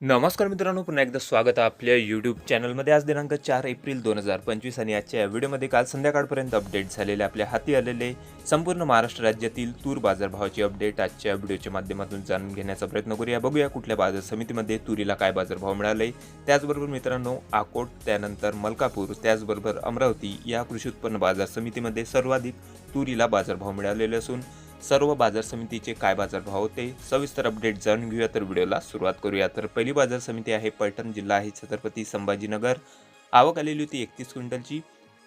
नमस्कार मित्रांनो पुन्हा एकदा स्वागत आहे आपल्या यूट्यूब चॅनलमध्ये आज दिनांक चार एप्रिल दोन हजार पंचवीस आणि आजच्या या व्हिडिओमध्ये काल संध्याकाळपर्यंत अपडेट झालेले आपल्या हाती आलेले संपूर्ण महाराष्ट्र राज्यातील तूर बाजारभावाची अपडेट आजच्या व्हिडिओच्या माध्यमातून जाणून घेण्याचा प्रयत्न करूया. बघूया कुठल्या बाजार समितीमध्ये तुरीला काय बाजारभाव मिळाले. त्याचबरोबर मित्रांनो आकोट त्यानंतर मलकापूर त्याचबरोबर अमरावती या कृषी उत्पन्न बाजार समितीमध्ये सर्वाधिक तुरीला बाजारभाव मिळालेले असून सर्व बाजार समितीचे काय बाजारभाव होते सविस्तर अपडेट जाणून घेऊया. तर व्हिडिओला सुरुवात करूया. तर पहिली बाजार समिती आहे पैठण जिल्हा आहे छत्रपती संभाजीनगर. आवक आलेली होती एकतीस क्विंटलची.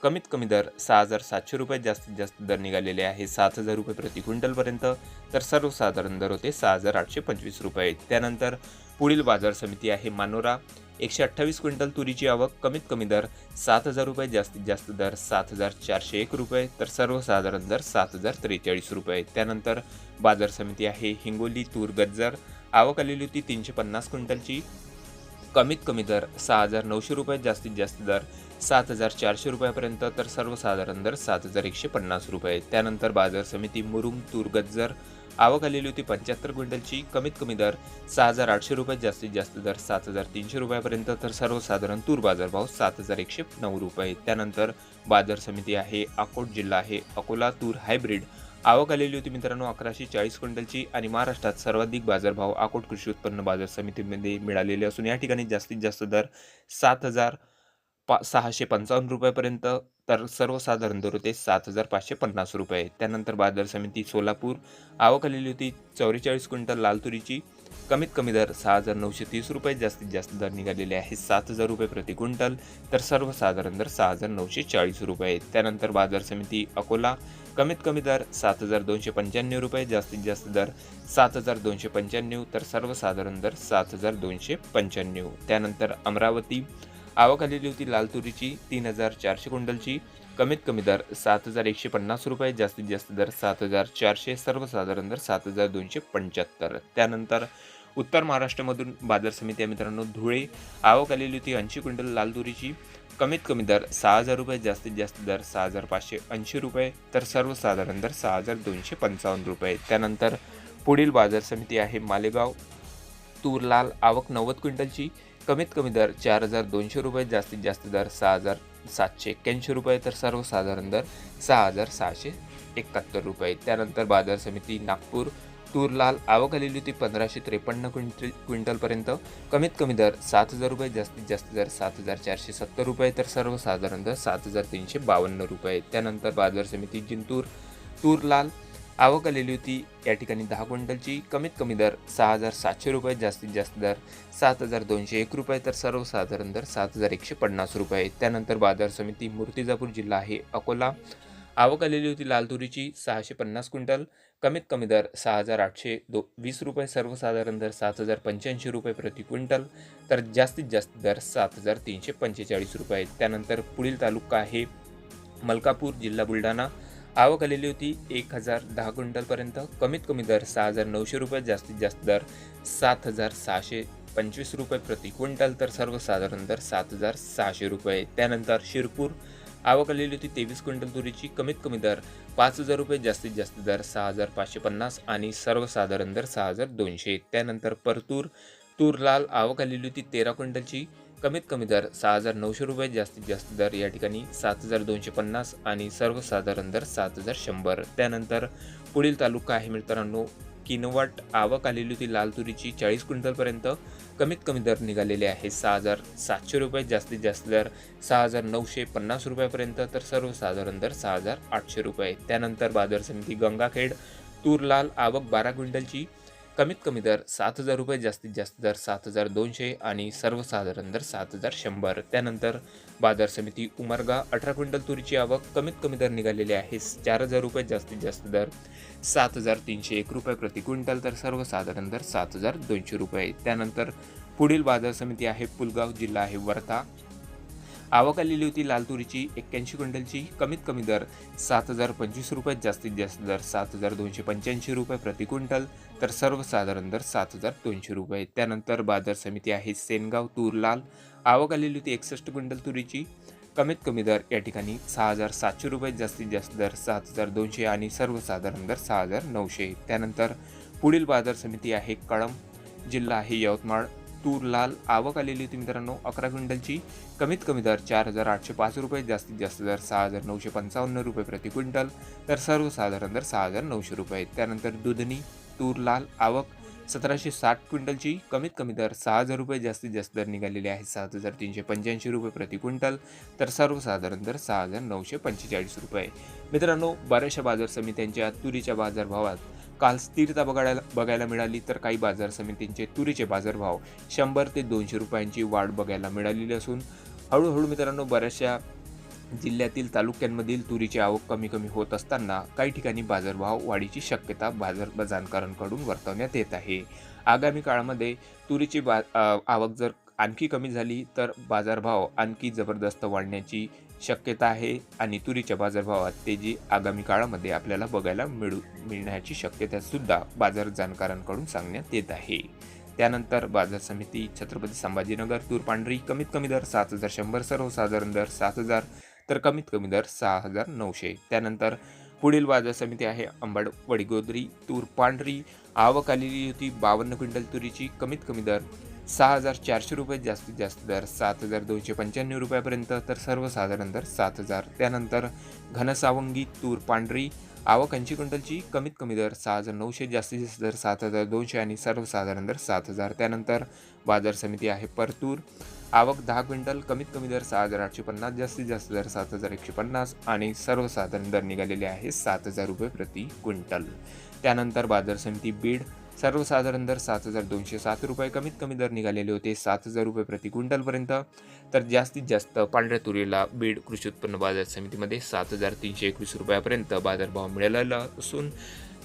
कमीत कमी दर सहा हजार सातशे रुपये जास्तीत जास्त दर निघालेले आहे. सात हजार रुपये प्रति क्विंटलपर्यंत. तर सर्वसाधारण दर होते सहा हजार आठशे पंचवीस रुपये. त्यानंतर पुढील बाजार समिती आहे मानोरा. एकशे अठ्ठावीस क्विंटल तुरीची आवक कमीत कमी दर सात हजार रुपये जास्तीत जास्त दर सात हजार चारशे एक रुपये. तर सर्वसाधारण दर सात हजार त्रेचाळीस रुपये. त्यानंतर बाजार समिती आहे हिंगोली तूर गज्जर. आवक आलेली होती तीनशे पन्नास क्विंटलची. कमीत कमी दर सहा हजार नऊशे रुपये जास्तीत जास्त दर सात हजार चारशे रुपयापर्यंत तर सर्वसाधारण दर सात हजार एकशे पन्नास रुपये. त्यानंतर बाजार समिती मुरुम तूर गज्जर आवक आलेली होती पंच्याहत्तर क्विंटलची. कमीत कमी दर सहा हजार आठशे रुपये जास्तीत जास्त दर सात हजार तीनशे रुपयापर्यंत तर सर्वसाधारण तूर बाजारभाव सात हजार एकशे नऊ रुपये. त्यानंतर बाजार समिती आहे अकोट जिल्हा आहे. अकोला तूर हायब्रिड. आवक आलेली होती मित्रांनो अकराशे चाळीस क्विंटलची आणि महाराष्ट्रात सर्वाधिक बाजारभाव अकोट कृषी उत्पन्न बाजार समितीमध्ये मिळालेले असून या ठिकाणी जास्तीत जास्त दर सात हजार पा सहाशे पंचावन्न रुपयापर्यंत तर सर्वसाधारण दर होते सात हजार पाचशे पन्नास रुपये. त्यानंतर बाजार समिती सोलापूर आवक आलेली होती चौवेचाळीस क्विंटल लाल तुरीची. कमीत कमी दर सहा हजार नऊशे तीस रुपये जास्तीत जास्त दर निघालेले आहे सात हजार रुपये प्रति क्विंटल तर सर्वसाधारण दर सहा हजार नऊशे चाळीस रुपये. त्यानंतर बाजार समिती अकोला कमीत कमी दर सात हजार दोनशे पंच्याण्णव रुपये जास्तीत जास्त दर सात हजार दोनशे पंच्याण्णव तर सर्वसाधारण दर सात हजार दोनशे पंच्याण्णव. त्यानंतर अमरावती आवक आलेली होती लाल तुरीची तीन हजार चारशे क्विंटलची. कमीत कमी दर सात हजार एकशे पन्नास रुपये जास्तीत जास्त दर सात हजार चारशे सर्वसाधारण दर सात हजार दोनशे पंच्याहत्तर. त्यानंतर उत्तर महाराष्ट्रामधून बाजार समिती आहे मित्रांनो धुळे. आवक आलेली होती ऐंशी क्विंटल लाल तुरीची. कमीत कमी दर सहा हजार रुपये जास्तीत जास्त दर सहा हजार पाचशे ऐंशी रुपये तर सर्वसाधारण दर सहा हजार दोनशे पंचावन्न रुपये. त्यानंतर पुढील बाजार समिती आहे मालेगाव. तूर लाल आवक नव्वद क्विंटलची. कमीत कमी दर चार हजार दोनशे रुपये जास्तीत जास्त दर सहा हजार सातशे एक्क्याऐंशी रुपये तर सर्वसाधारण दर सहा हजार सहाशे एकाहत्तर रुपये. त्यानंतर बाजार समिती नागपूर तूर लाल आवक आलेली होती पंधराशे त्रेपन्न क्विंटल क्विंटलपर्यंत. कमीत कमी दर सात हजार रुपये जास्तीत जास्त दर सात हजार चारशे सत्तर रुपये तर सर्वसाधारण दर सात हजार तीनशे बावन्न रुपये. त्यानंतर बाजार समिती जिंतूर तूर लाल आवक आलेली होती. या ठिकाणी दहा क्विंटलची कमीत कमी दर सहा हजार सातशे रुपये जास्तीत जास्त दर सात हजार दोनशे एक रुपये तर सर्वसाधारण दर सात हजार एकशे पन्नास रुपये. त्यानंतर बाजार समिती मूर्तिजापूर जिल्हा आहे अकोला. आवक आलेली होती लाल तुरीची सहाशे पन्नास क्विंटल. कमीत कमी दर सहा हजार आठशे दो वीस रुपये सर्वसाधारण दर सात हजार पंच्याऐंशी रुपये प्रति क्विंटल. तर जास्तीत जास्त दर सात हजार तीनशे पंचेचाळीस रुपये. त्यानंतर पुढील तालुका आहे मलकापूर जिल्हा बुलढाणा. आवक आलेली होती एक हजार दहा क्विंटलपर्यंत. कमीत कमी दर सहा हजार नऊशे रुपये जास्तीत जास्त दर सात हजार सहाशे पंचवीस रुपये प्रति क्विंटल तर सर्वसाधारण दर सात हजार सहाशे रुपये. त्यानंतर शिरपूर आवक आलेली होती तेवीस क्विंटल तुरीची कमीत कमी दर पाच हजार रुपये जास्तीत जास्त दर सहा हजार पाचशे पन्नास आणि सर्वसाधारण दर सहा हजार दोनशे. त्यानंतर परतूर तूर लाल आवक आलेली होती तेरा क्विंटलची कमीत कमी दर सहा हजार नऊशे रुपये जास्तीत जास्त दर या ठिकाणी सात हजार दोनशे पन्नास आणि सर्वसाधारण दर सात हजार शंभर. त्यानंतर पुढील तालुका आहे मित्रांनो किनवट आवक आलेली होती लाल तुरीची चाळीस क्विंटलपर्यंत कमीत कमी दर निघालेले आहे. सहा हजार सातशे रुपये जास्तीत जास्त दर सहा हजार नऊशे पन्नास रुपयापर्यंत तर सर्वसाधारण दर सहा हजार आठशे रुपये. त्यानंतर बाजार समिती गंगाखेड तूर लाल आवक बारा क्विंटलची कमीत कमी दर सात हजार रुपये जास्तीत जास्त दर सात हजार दोनशे आणि सर्वसाधारण दर सात हजार शंभर. त्यानंतर बाजार समिती उमरगा अठरा क्विंटल तुरीची आवक कमीत कमी दर निघालेली आहे. चार हजार रुपये जास्तीत जास्त दर सात हजार तीनशे एक रुपये प्रति क्विंटल तर सर्वसाधारण दर सात हजार दोनशे रुपये. त्यानंतर पुढील बाजार समिती आहे पुलगाव जिल्हा आहे वर्धा. आवक आलेली होती लाल तुरीची एक्क्याऐंशी क्विंटलची कमीत कमी दर सात हजार पंचवीस रुपये जास्तीत जास्त दर सात हजार दोनशे पंच्याऐंशी रुपये प्रति क्विंटल तर सर्वसाधारण दर सात हजार दोनशे रुपये. त्यानंतर बाजार समिती आहे सेनगाव तूर लाल आवक आलेली होती एकसष्ट क्विंटल तुरीची कमीत कमी दर या ठिकाणी सहा हजार सातशे रुपये जास्तीत जास्त दर सात हजार दोनशे आणि सर्वसाधारण दर सहा हजार नऊशे. त्यानंतर पुढील बाजार समिती आहे कळम जिल्हा आहे यवतमाळ. तूर लाल आवक आलेली होती मित्रांनो. अकरा क्विंटलची. कमीत कमी दर चार हजार आठशे पाच रुपये जास्तीत जास्त दर सहा हजार नऊशे पंचावन्न रुपये प्रति क्विंटल तर सर्वसाधारण दर सहा हजार नऊशे रुपये. त्यानंतर दुधनी तूर लाल आवक सतराशे साठ क्विंटलची. कमीत कमी दर सहा हजार रुपये जास्तीत जास्त दर निघालेले आहेत सात हजार तीनशे पंच्याऐंशी रुपये प्रति क्विंटल तर सर्वसाधारण दर सहा हजार नऊशे पंचेचाळीस रुपये. मित्रांनो बऱ्याचशा बाजार समित्यांच्या तुरीच्या बाजारभावात काल स्थिरता बघायला बघायला मिळाली तर काही बाजार समितींचे तुरीचे बाजारभाव शंभर ते दोनशे रुपयांची वाढ बघायला मिळालेली असून हळूहळू मित्रांनो बऱ्याचशा जिल्ह्यातील तालुक्यांमधील तुरीची आवक कमी कमी होत असताना काही ठिकाणी बाजारभाव वाढीची शक्यता बाजार जाणकारांकडून वर्तवण्यात येत आहे. आगामी काळामध्ये तुरीची बा आवक जर आणखी कमी झाली तर बाजारभाव आणखी जबरदस्त वाढण्याची शक्यता आहे आणि तुरीच्या बाजारभावात तेजी आगामी काळामध्ये आपल्याला बघायला मिळू मिळण्याची शक्यतासुद्धा बाजार जाणकारांकडून सांगण्यात येत आहे. त्यानंतर बाजार समिती छत्रपती संभाजीनगर तूर पांढरी कमीत कमी दर सात हजार शंभर सर्वसाधारण दर सात हजार तर कमीत कमी दर सहा हजार नऊशे. त्यानंतर पुढील बाजार समिती आहे अंबड वडगोदरी तूर पांढरी आवक आलेली होती बावन्न क्विंटल तुरीची कमीत कमी दर सहा हजार चारशे रुपये जास्तीत जास्त दर सात हजार दोनशे पंच्याण्णव रुपयापर्यंत तर सर्वसाधारण दर सात हजार. त्यानंतर घनसावंगी तूर पांढरी आवक ऐंशी क्विंटलची कमीत कमी दर सहा हजार नऊशे जास्तीत जास्त दर सात हजार दोनशे आणि सर्वसाधारण दर सात हजार. त्यानंतर बाजार समिती आहे परतूर. आवक दहा क्विंटल कमीत कमी दर सहा हजार आठशे पन्नास जास्तीत जास्त दर सात हजार एकशे पन्नास आणि सर्वसाधारण दर निघालेले आहे सात हजार रुपये प्रति क्विंटल. त्यानंतर बाजार समिती बीड सर्वसाधारण दर सात हजार दोनशे सात रुपये. कमीत कमी दर निघालेले होते सात हजार रुपये प्रति क्विंटलपर्यंत. तर जास्तीत जास्त पांढऱ्या तुरीला बीड कृषी उत्पन्न बाजार समितीमध्ये सात हजार तीनशे एकवीस रुपयापर्यंत बाजारभाव मिळालेला असून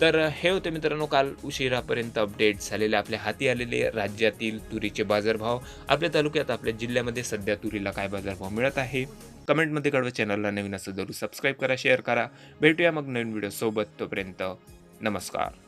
तर हे होते मित्रांनो काल उशिरापर्यंत अपडेट झालेले आपल्या हाती आलेले राज्यातील तुरीचे बाजारभाव. आपल्या तालुक्यात आपल्या जिल्ह्यामध्ये सध्या तुरीला काय बाजारभाव मिळत आहे? कमेंटमध्ये कळवा चॅनलला नवीन असं जरूर सबस्क्राईब करा शेअर करा. भेटूया मग नवीन व्हिडिओसोबत तोपर्यंत नमस्कार.